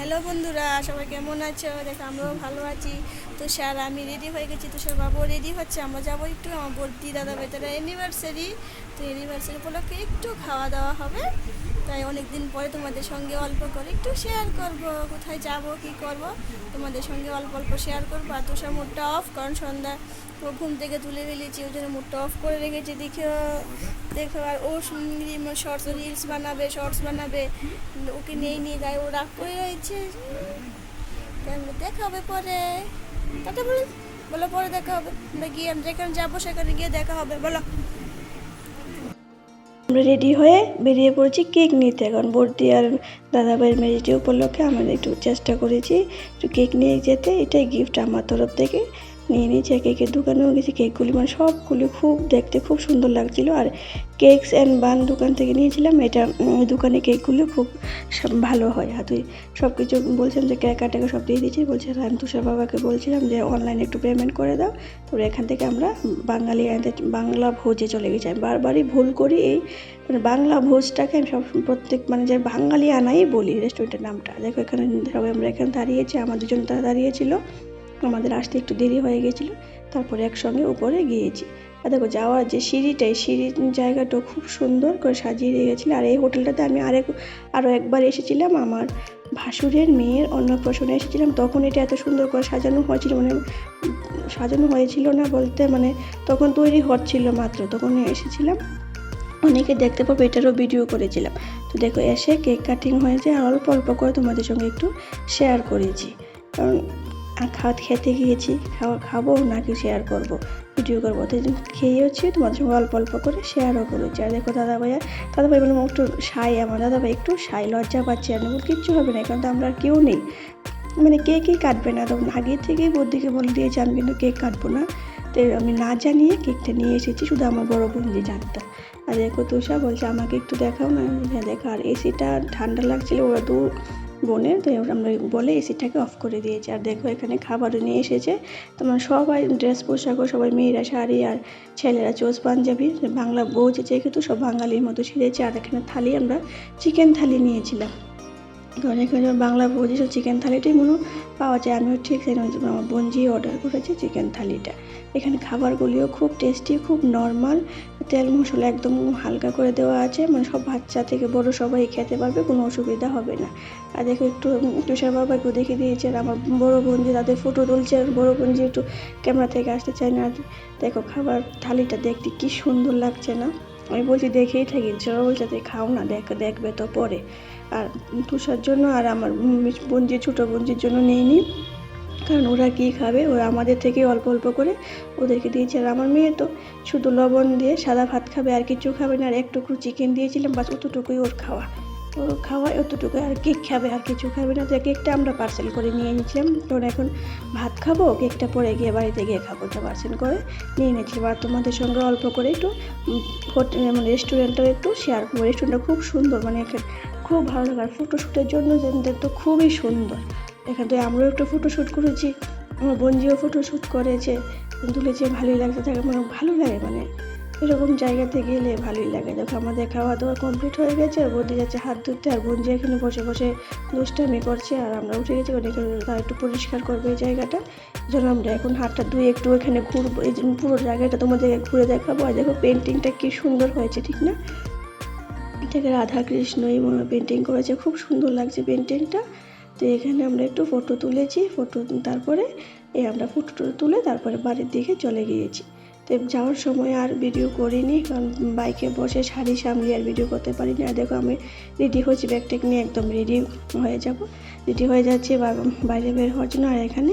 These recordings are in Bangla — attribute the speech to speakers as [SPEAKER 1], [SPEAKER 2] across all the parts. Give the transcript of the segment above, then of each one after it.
[SPEAKER 1] হ্যালো বন্ধুরা, সবাই কেমন আছো? দেখো, আমরাও ভালো আছি। তো স্যার, আমি রেডি হয়ে গেছি। তো স্যার বাবু রেডি হচ্ছে। আমরা যাব একটু আমার বর্দি দাদা বেতারা অ্যানিভার্সারি তো অ্যানিভার্সারি উপলক্ষে একটু খাওয়া দাওয়া হবে। তাই অনেক দিন পরে তোমাদের সঙ্গে অল্প করে একটু শেয়ার করব। কোথায় যাব, কি করব, তোমাদের সঙ্গে অল্প অল্প শেয়ার করব। আর তুষার মুডটা অফ কারণ সন্ধ্যা ঘুম থেকে তুলে ফেলেছি, ওই জন্য মুডটা অফ করে রেখেছি। দেখে, দেখো আর ও শর্টস রিলস বানাবে শর্টস বানাবে। ওকে নিয়ে নিয়ে যায়, ও রাগ করে রয়েছে। দেখা হবে পরে? তাতে বলো বলো পরে দেখা হবে। আমরা গিয়ে, আমরা যেখানে যাব সেখানে গিয়ে দেখা হবে, বলো। আমরা রেডি হয়ে বেরিয়ে পড়েছি কেক নিতে। এখন বর্দি আর দাদাভাইয়ের ম্যারেজডে উপলক্ষে আমরা একটু চেষ্টা করেছি একটু কেক নিয়ে যেতে। এটাই গিফট আমার তরফ থেকে। নিয়ে নিয়েছি আর কেকের দোকানেও গেছি কেকগুলি মানে সবগুলি খুব দেখতে খুব সুন্দর লাগছিল। আর কেকস অ্যান্ড বান দোকান থেকে নিয়েছিলাম, এটা দোকানে কেকগুলো খুব ভালো হয়। আর তুই সব কিছু বলছিলাম যে কেক টাকা সব দিয়ে দিয়েছি বলছে আমি তুষার বাবাকে বলছিলাম যে অনলাইনে একটু পেমেন্ট করে দাও। তারপরে এখান থেকে আমরা বাঙালি বাংলা ভোজে চলে গেছি। আমি বারবারই ভুল করি এই মানে বাংলা ভোজটাকে আমি সব, প্রত্যেক মানে যে বাঙালি আনাই বলি রেস্টুরেন্টের নামটা। দেখো এখানে সবাই আমরা এখানে দাঁড়িয়েছি, আমার দুজন তারা দাঁড়িয়েছিল। আমাদের আসতে একটু দেরি হয়ে গেছিল, তারপরে একসঙ্গে উপরে গিয়েছি। আর দেখো যাওয়ার যে সিঁড়িটা এই সিঁড়ির জায়গাটা খুব সুন্দর করে সাজিয়ে রেখেছিল আর এই হোটেলটাতে আমি আরেক আরও একবার এসেছিলাম, আমার ভাসুরের মেয়ের অন্নপ্রাশনে এসেছিলাম। তখন এটা এত সুন্দর করে সাজানো হয়েছিল মানে সাজানো হয়েছিল না বলতে মানে তখন তৈরি হচ্ছিল মাত্র। তখন এসেছিলাম, অনেকে দেখতে পাবো, এটারও ভিডিও করেছিলাম। তো দেখো, এসে কেক কাটিং হয়েছে, আর অল্প অল্প করে তোমাদের সঙ্গে একটু শেয়ার করেছি। কারণ খাওয়া খেতে গিয়েছি, খাওয়া খাব নাকি শেয়ার করব। ভিডিও করব তো খেয়েওছি তোমাদের সঙ্গে অল্প অল্প করে শেয়ারও করেছি আর দেখো দাদা ভাইয়া দাদা ভাই বললাম একটু সাই, আমার দাদা ভাই একটু সাই, লজ্জা পাচ্ছি আর কিচ্ছু হবে না কারণ তো আমরা কেউ নেই। মানে কেকই কাটবে না তখন আগে থেকেই বৌদিকে বলে দিয়েছি, আমি কিন্তু কেক কাটবো না। তো আমি না জানিয়ে কেকটা নিয়ে এসেছি, শুধু আমার বড় বোন যে জানতো আর দেখো তুষা বলছে, আমাকে একটু দেখাও না, দেখা, আর এসিটা ঠান্ডা লাগছিল, ওরা দু বোনের তো আমরা বলে এসিটাকে অফ করে দিয়েছি। আর দেখো, এখানে খাবারও নিয়ে এসেছে। তোমার সবাই ড্রেস পোশাকও সবাই মেয়েরা শাড়ি আর ছেলেরা চোস পাঞ্জাবি। বাংলা বউ যেহেতু সব বাঙালির মতো সেরেছে আর এখানে থালি আমরা চিকেন থালি নিয়েছিলাম। কারণ এখানে বাংলা সব চিকেন থালিটাই মনে পাওয়া যায়। আমিও ঠিক সেই আমার বোনজি অর্ডার করেছি চিকেন থালিটা। এখানে খাবারগুলিও খুব টেস্টি খুব নর্মাল তেল মশলা একদম হালকা করে দেওয়া আছে। মানে সব বাচ্চা থেকে বড় সবাই খেতে পারবে, কোনো অসুবিধা হবে না। আর দেখো একটু তুষার বাবাকেও দেখে দিয়েছে আর আমার বড় যে তাদের ফটো তুলছে। আর বড় যে একটু ক্যামেরা থেকে আসতে চায় না আর দেখো খাবার থালিটা দেখতে কি সুন্দর লাগছে না। আমি বলছি, দেখেই থাকি সবাই বলছে তুই খাও না, দেখ, দেখবে তো পরে। আর তুষার জন্য আর আমার বোনজি, ছোটো বোনজির জন্য নিয়ে নি কারণ ওরা কী খাবে? ওরা আমাদের থেকে অল্প অল্প করে ওদেরকে দিয়েছে। আর আমার মেয়ে তো শুধু লবণ দিয়ে সাদা ভাত খাবে, আর কিছু খাবে না। আর একটুকু চিকেন দিয়েছিলাম, বাস অতটুকুই ওর খাওয়া। ওর খাওয়া অতটুকু আর কেক খাবে, আর কিছু খাবে না। তো কেকটা আমরা পার্সেল করে নিয়ে নিয়েছিলাম। কারণ এখন ভাত খাব, কেকটা পরে গিয়ে বাড়িতে গিয়ে খাব তো পার্সেল করে। নিয়ে নিয়েছিলাম। আর তোমাদের সঙ্গে অল্প করে একটু হোটেল মানে রেস্টুরেন্টটাও একটু শেয়ার করব। রেস্টুরেন্টটা খুব সুন্দর মানে খুব ভালো লাগে। আর ফটোশ্যুটের জন্য তো খুবই সুন্দর। এখান থেকে আমরাও একটু ফটোশ্যুট করেছি। আমার বোনজিও ফটোশ্যুট করেছে। তুলেছে, ভালোই লাগছে। থাকে মানে ভালো লাগে মানে এরকম জায়গাতে গেলে ভালোই লাগে। দেখো আমাদের খাওয়া দাওয়া কমপ্লিট হয়ে গেছে বৌদি যাচ্ছে হাত ধুতে আর বোনজি এখানে বসে বসে দুষ্টামি করছে আর আমরা উঠে গেছি এখানে তারা একটু পরিষ্কার করবে এই জায়গাটা। এই জন্য আমরা এখন হাতটা ধুয়ে একটু এখানে ঘুরবো, এই পুরো জায়গাটা তোমাদেরকে ঘুরে দেখাবো। আর দেখো পেন্টিংটা কি সুন্দর হয়েছে, ঠিক না? থেকে রাধা কৃষ্ণই মনে পেন্টিং করেছে, খুব সুন্দর লাগছে পেন্টিংটা তো এখানে আমরা একটু ফটো তুলেছি ফটো তারপরে এই আমরা ফটো তুলে তারপরে বাড়ির দিকে চলে গিয়েছি। তো যাওয়ার সময় আর ভিডিও করিনি, কারণ বাইকে বসে শাড়ি সামলিয়ে আর ভিডিও করতে পারিনি। আর দেখো আমি রেডি হয়েছি ব্যাগ ট্যাগ নিয়ে একদম রেডি হয়ে যাব। রেডি হয়ে যাচ্ছি বাইরে বের হওয়ার জন্য। আর এখানে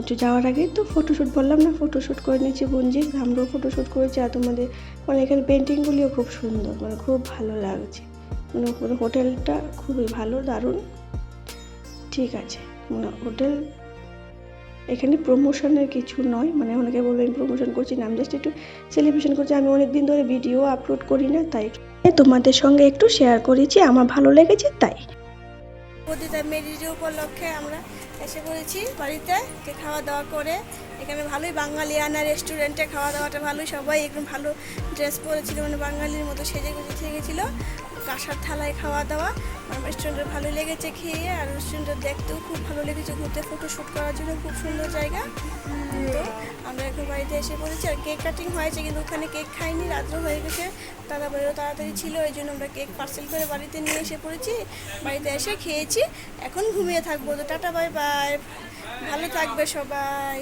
[SPEAKER 1] একটু যাওয়ার আগে তো ফটোশ্যুট বললাম না ফটোশ্যুট করে নিয়েছি বোনজি। আমরাও ফটোশ্যুট করেছি, আর তোমাদের মানে এখানে পেন্টিংগুলিও খুব সুন্দর মানে খুব ভালো লাগছে। মানে হোটেলটা খুবই ভালো, দারুণ। ঠিক আছে মানে হোটেল এখানে প্রমোশনের কিছু নয় মানে অনেকে বলবেন প্রমোশন করছি না, আমি জাস্ট একটু সেলিব্রেশন করছি, আমি অনেক দিন ধরে ভিডিও আপলোড করি না, তাই তোমাদের সঙ্গে একটু শেয়ার করেছি, আমার ভালো লেগেছে, তাই। প্রতিটা মেরিজে উপলক্ষে আমরা এসে পড়েছি বাড়িতে যে খাওয়া দাওয়া করে। এখানে ভালোই বাঙালি আনা রেস্টুরেন্টে খাওয়া দাওয়াটা ভালোই, সবাই একদম ভালো ড্রেস পরেছিল মানে বাঙালির মতো সেজে গুজে থেকেছিল
[SPEAKER 2] কাঁসার থালায় খাওয়া দাওয়া। আমার রেস্টুরেন্টের ভালো লেগেছে খেয়ে, আর রেস্টুরেন্টটা দেখতেও খুব ভালো লেগেছে ঘুরতে ফটো শ্যুট করার জন্য খুব সুন্দর জায়গা। তো আমরা এখন বাড়িতে এসে পড়েছি, আর কেক কাটিং হয়েছে, কিন্তু ওখানে কেক খাইনি, রাত্র হয়ে গেছে। দাদা বাড়িও তাড়াতাড়ি ছিল এই জন্য আমরা কেক পার্সেল করে বাড়িতে নিয়ে এসে পড়েছি। বাড়িতে এসে খেয়েছি, এখন ঘুমিয়ে থাকব। তো টাটা বাই বাই ভালো থাকবে সবাই।